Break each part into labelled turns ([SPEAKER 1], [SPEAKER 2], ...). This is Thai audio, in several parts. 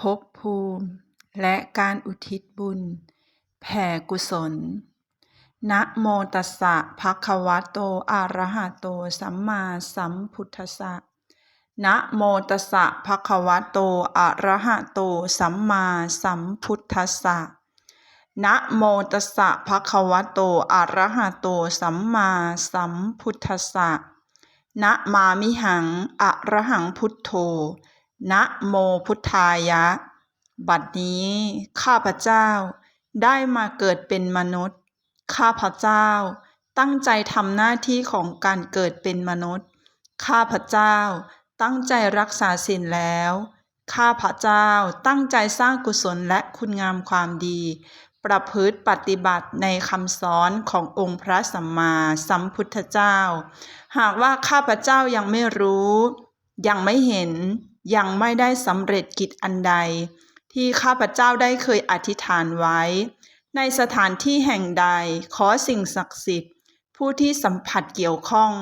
[SPEAKER 1] ภพภูมิ และการอุทิศบุญ แผ่กุศล นะโมตัสสะภะคะวะโต อะระหะโต สัมมาสัมพุทธัสสะนะโมตัสสะภะคะวะโต อะระหะโต สัมมาสัมพุทธัสสะนะโมตัสสะภะคะวะโต อะระหะโต สัมมาสัมพุทธัสสะนะมามิหัง อะระหังพุทโธ นะโมพุทธายะ บัดนี้ข้าพเจ้าได้มาเกิดเป็นมนุษย์ ข้าพเจ้าตั้งใจทำหน้าที่ของการเกิดเป็นมนุษย์ ข้าพเจ้าตั้งใจรักษาศีลแล้ว ข้าพเจ้าตั้งใจสร้างกุศลและคุณงามความดี ประพฤติปฏิบัติในคำสอนขององค์พระสัมมาสัมพุทธเจ้า หากว่าข้าพเจ้ายังไม่รู้ ยังไม่เห็น ยังไม่ได้สำเร็จกิจอันใด ที่ข้าพเจ้าได้เคยอธิษฐานไว้ ในสถานที่แห่งใดขอสิ่งศักดิ์สิทธิ์ ผู้ที่สัมผัสเกี่ยวข้อง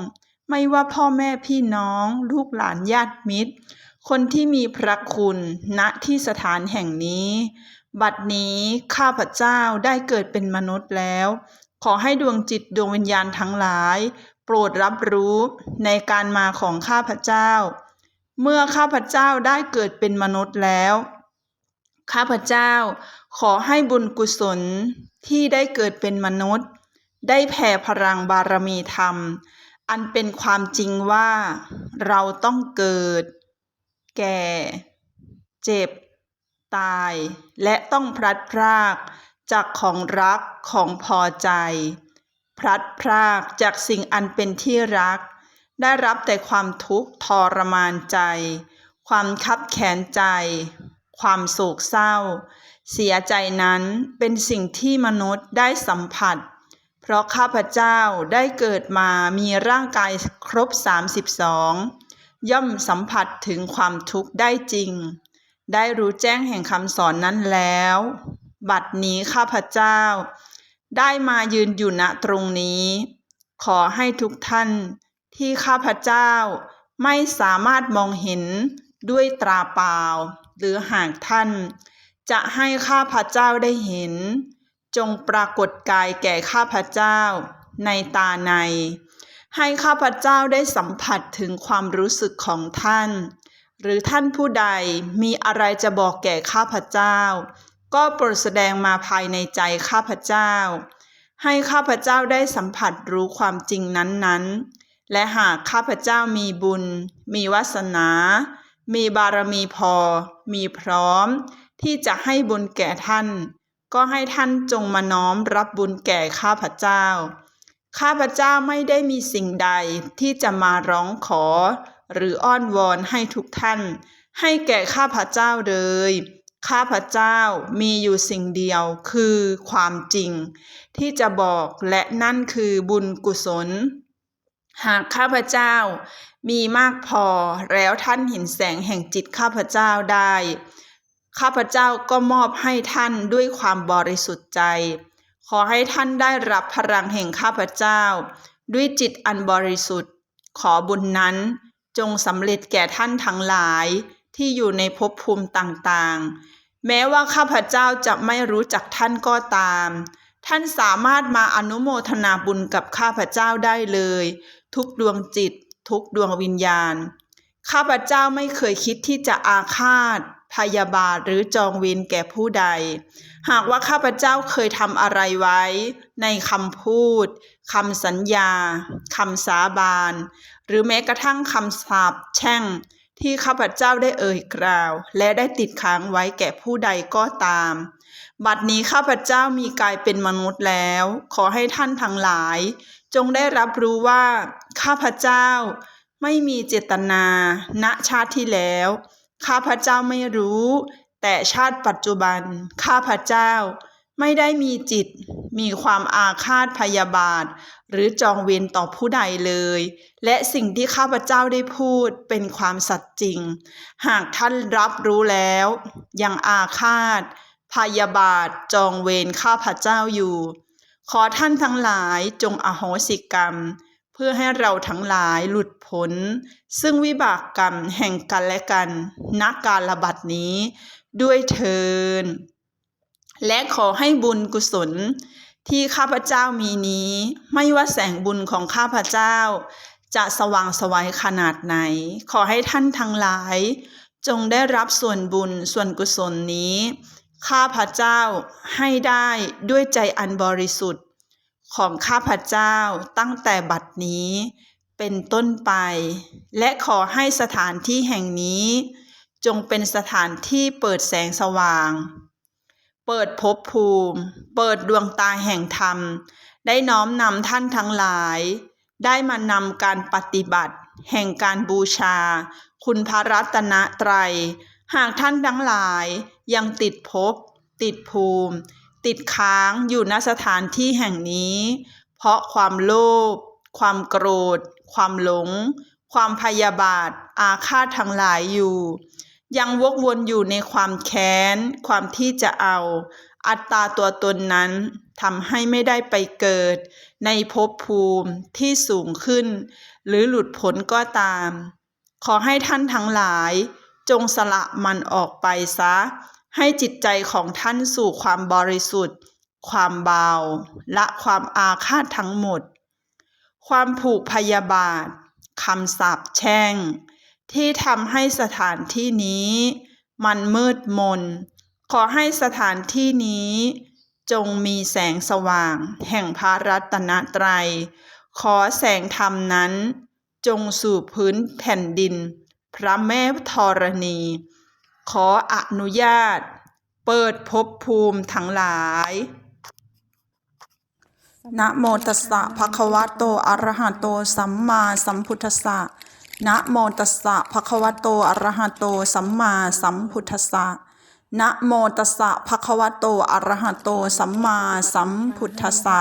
[SPEAKER 1] ไม่ว่าพ่อแม่พี่น้อง ลูกหลานญาติมิตร คนที่มีพระคุณณที่สถานแห่งนี้ บัดนี้ข้าพเจ้าได้เกิดเป็นมนุษย์แล้ว ขอให้ดวงจิตดวงวิญญาณทั้งหลาย โปรดรับรู้ในการมาของข้าพเจ้า เมื่อข้าพเจ้าได้เกิดเป็นมนุษย์แล้ว ข้าพเจ้าขอให้บุญกุศลที่ได้เกิดเป็นมนุษย์ ได้แผ่พลังบารมีธรรม อันเป็นความจริงว่าเราต้องเกิด แก่ เจ็บ ตาย และต้องพลัดพรากจากของรักของพอใจ พลัดพรากจากสิ่งอันเป็นที่รัก ได้รับแต่ความทุกข์ทรมานใจ ความคับแขนใจ ความโศกเศร้า เสียใจนั้นเป็นสิ่งที่มนุษย์ได้สัมผัส เพราะข้าพเจ้าได้เกิดมามีร่างกายครบ 32 ย่อมสัมผัสถึงความทุกข์ได้จริง ได้รู้แจ้งแห่งคำสอนนั้นแล้ว บัดนี้ข้าพเจ้า ได้มายืนอยู่ณตรงนี้ ขอให้ทุกท่าน ที่ข้าพเจ้าไม่สามารถมองเห็นด้วยตราเปล่า หรือหากท่านจะให้ข้าพเจ้าได้เห็น จงปรากฏกายแก่ข้าพเจ้าในตาใน ให้ข้าพเจ้าได้สัมผัสถึงความรู้สึกของท่าน หรือท่านผู้ใดมีอะไรจะบอกแก่ข้าพเจ้า ก็โปรดแสดงมาภายในใจข้าพเจ้า ให้ข้าพเจ้าได้สัมผัสรู้ความจริงนั้นๆ และหากข้าพเจ้ามีบุญ มีวาสนา มีบารมีพอ มีพร้อม ที่จะให้บุญแก่ท่าน ก็ให้ท่านจงมาน้อมรับบุญแก่ข้าพเจ้า ข้าพเจ้าไม่ได้มีสิ่งใดที่จะมาร้องขอ หรืออ้อนวอนให้ทุกท่าน ให้แก่ข้าพเจ้าเลยข้าพเจ้ามีอยู่สิ่งเดียวคือความจริง ที่จะบอกและนั่นคือบุญกุศล หากข้าพเจ้ามีมากพอแล้วท่านเห็นแสงแห่งจิตข้าพเจ้าได้ ข้าพเจ้าก็มอบให้ท่านด้วยความบริสุทธิ์ใจ ขอให้ท่านได้รับพลังแห่งข้าพเจ้า ด้วยจิตอันบริสุทธิ์ ขอบุญนั้นจงสำเร็จแก่ท่านทั้งหลายที่อยู่ในภพภูมิต่างๆ แม้ว่าข้าพเจ้าจะไม่รู้จักท่านก็ตาม ท่านสามารถมาอนุโมทนาบุญกับข้าพเจ้าได้เลย ทุกดวงจิต ทุกดวงวิญญาณ ข้าพเจ้าไม่เคยคิดที่จะอาฆาต พยาบาทหรือจองเวรแก่ผู้ใด หากว่าข้าพเจ้าเคยทำอะไรไว้ ในคำพูดคำสัญญาคำสาบาน หรือแม้กระทั่งคำสาปแช่งที่ข้าพเจ้าได้เอ่ยกล่าว และได้ติดค้างไว้แก่ผู้ใดก็ตาม บัดนี้ข้าพเจ้ามีกายเป็นมนุษย์แล้ว ขอให้ท่านทั้งหลาย จงได้รับรู้ว่า ข้าพเจ้าไม่มีเจตนา ณชาติที่แล้ว ข้าพเจ้าไม่รู้ แต่ชาติปัจจุบัน ข้าพเจ้าไม่ได้มีจิต มีความอาฆาตพยาบาท หรือจองเวรต่อผู้ใดเลย และสิ่งที่ข้าพเจ้าได้พูดเป็นความสัตย์จริง หากท่านรับรู้แล้ว ยังอาฆาต พยาบาทจองเวรข้าพเจ้าอยู่ ขอท่านทั้งหลายจงอโหสิกรรม พื่อให้เราทั้งหลายหลุดพ้น ซึ่งวิบากกรรมแห่งกันและกันณการระบัดนี้ ด้วยเทิน และขอให้บุญกุศล ที่ข้าพเจ้ามีนี้ ไม่ว่าแสงบุญของข้าพเจ้า จะสว่างสวัยขนาดไหน ขอให้ท่านทั้งหลาย จงได้รับส่วนบุญส่วนกุศลนี้ ข้าพเจ้าให้ได้ด้วยใจอันบริสุทธิ์ ของข้าพเจ้าตั้งแต่บัดนี้เป็นต้นไป และขอให้สถานที่แห่งนี้ จงเป็นสถานที่เปิดแสงสว่าง เปิดภพภูมิ เปิดดวงตาแห่งธรรม ได้น้อมนำท่านทั้งหลาย ได้มานำการปฏิบัติ แห่งการบูชา คุณพระรัตนตรัย หากท่านทั้งหลายยังติดภพติดภูมิ ติดค้างอยู่ณสถานที่แห่งนี้ เพราะความโลภความโกรธ ความหลง ความพยาบาท อาฆาตทั้งหลายอยู่ ยังวกวนอยู่ในความแค้น ความที่จะเอา อัตตาตัวตนนั้นทำให้ไม่ได้ไปเกิด ในภพภูมิที่สูงขึ้น หรือหลุดพ้นก็ตาม ขอให้ท่านทั้งหลาย จงสละมันออกไปซะ ให้จิตใจของท่านสู่ความบริสุทธิ์ ความเบา และความอาฆาตทั้งหมด ความผูกพยาบาทคำสาปแช่ง ที่ทำให้สถานที่นี้ มันมืดมน ขอให้สถานที่นี้ จงมีแสงสว่าง แห่งพระรัตนตรัย ขอแสงธรรมนั้น จงสู่พื้นแผ่นดิน พระแม่ธรณี ขออนุญาต เปิดภพภูมิทั้งหลายนะโมตัสสะภะคะวะโตอะระหะโต สัมมาสัมพุทธัสสะนะโมตัสสะภะคะวะโตอะระหะโต สัมมาสัมพุทธัสสะนะโมตัสสะภะคะวะโตอะระหะโต สัมมาสัมพุทธัสสะ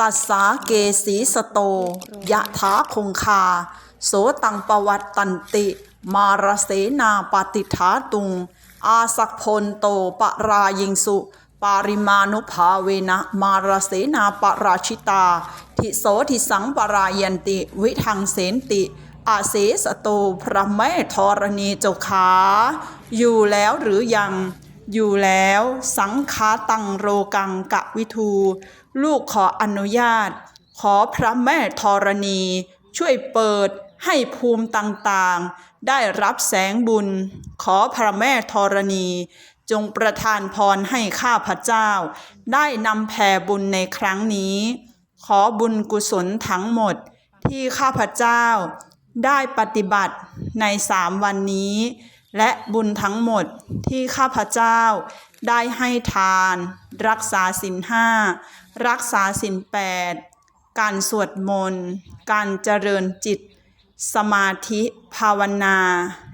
[SPEAKER 1] ตัสสาเกสีสโต ยะถาคงคา โสตังปวัตตันติ มารเสนาปฏิฐาตุง อาสักพลโตปรายิงสุ ปาริมานุภาเวนะมารเสนาปราชิตา ทิโสทิสังปรายันติ วิทังเสนติอาเสสโตพระแม่ธรณีเจ้าขาอยู่แล้วหรือยัง อยู่แล้วสังคาตังโรกังกะวิทู ลูกขออนุญาต ขอพระแม่ธรณี ช่วยเปิดให้ภูมิต่างๆ ได้รับแสงบุญ ขอพระแม่ธรณี จงประทานพรให้ข้าพเจ้า ได้นำแผ่บุญในครั้งนี้ ขอบุญกุศลทั้งหมดที่ข้าพเจ้า ได้ปฏิบัติในสามวันนี้ และบุญทั้งหมดที่ข้าพเจ้า ได้ให้ทาน รักษาศีลห้ารักษาศีลแปดการสวดมนต์ การเจริญจิต สมาธิ ภาวนา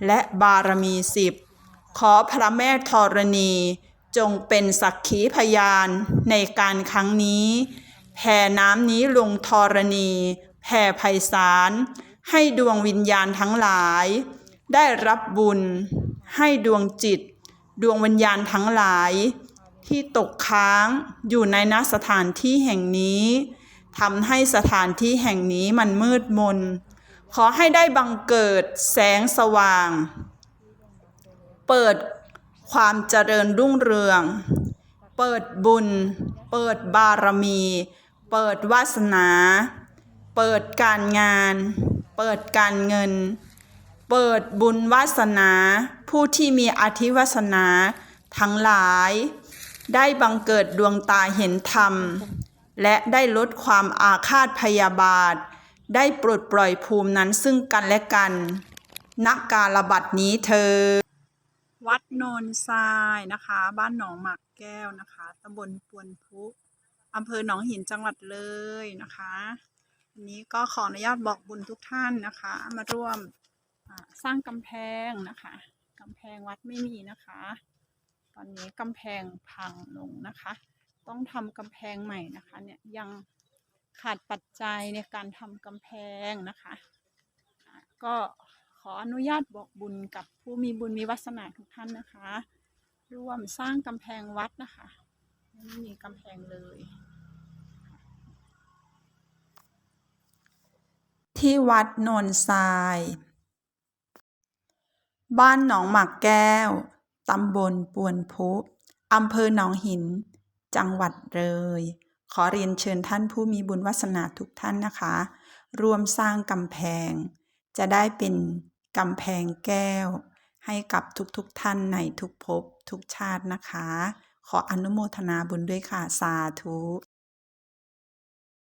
[SPEAKER 1] และบารมีสิบ ขอพระแม่ธรณีจงเป็นสักขีพยานในการครั้งนี้แผ่น้ำนี้ลงธรณีแผ่ไพศาลให้ดวงวิญญาณทั้งหลาย ได้รับบุญ ให้ดวงจิต ดวงวิญญาณทั้งหลาย ที่ตกค้างอยู่ในนสถานที่แห่งนี้ทำให้สถานที่แห่งนี้มันมืดมน ขอให้ได้บังเกิดแสงสว่าง เปิดความเจริญรุ่งเรือง เปิดบุญ เปิดบารมี เปิดวาสนา เปิดการงาน เปิดการเงิน เปิดบุญวาสนา ผู้ที่มีอธิวาสนา ทั้งหลาย ได้บังเกิดดวงตาเห็นธรรม และได้ลดความอาฆาตพยาบาท ได้ปลดปล่อยภูมินั้นซึ่งกันและกันนักการระบัดนี้เธอ วัดโนนทรายนะคะ บ้านหนองหมากแก้วนะคะตำบลปวนพุอำเภอหนองหินจังหวัดเลยนะคะวันนี้ก็ขออนุญาตบอกบุญทุกท่านนะคะ มาร่วมสร้างกำแพงนะคะกำแพงวัดไม่มีนะคะ ตอนนี้กำแพงพังลงนะคะ ต้องทำกำแพงใหม่นะคะเนี่ยยัง ขาดปัจจัยในการทำกำแพงนะคะ ก็ขออนุญาตบอกบุญกับผู้มีบุญมีวาสนาทุกท่านนะคะ ร่วมสร้างกำแพงวัดนะคะไม่มีกำแพงเลย ที่วัดโนนทราย บ้านหนองหมากแก้ว ตำบลปวนพุอำเภอหนองหิน จังหวัดเลย ขอเรียนเชิญท่านผู้มีบุญวาสนาทุกท่านนะคะ ร่วมสร้างกำแพง จะได้เป็นกำแพงแก้ว ให้กับทุกๆทท่านในทุกภพทุกชาตินะคะ ขออนุโมทนาบุญด้วยค่ะ สาธุ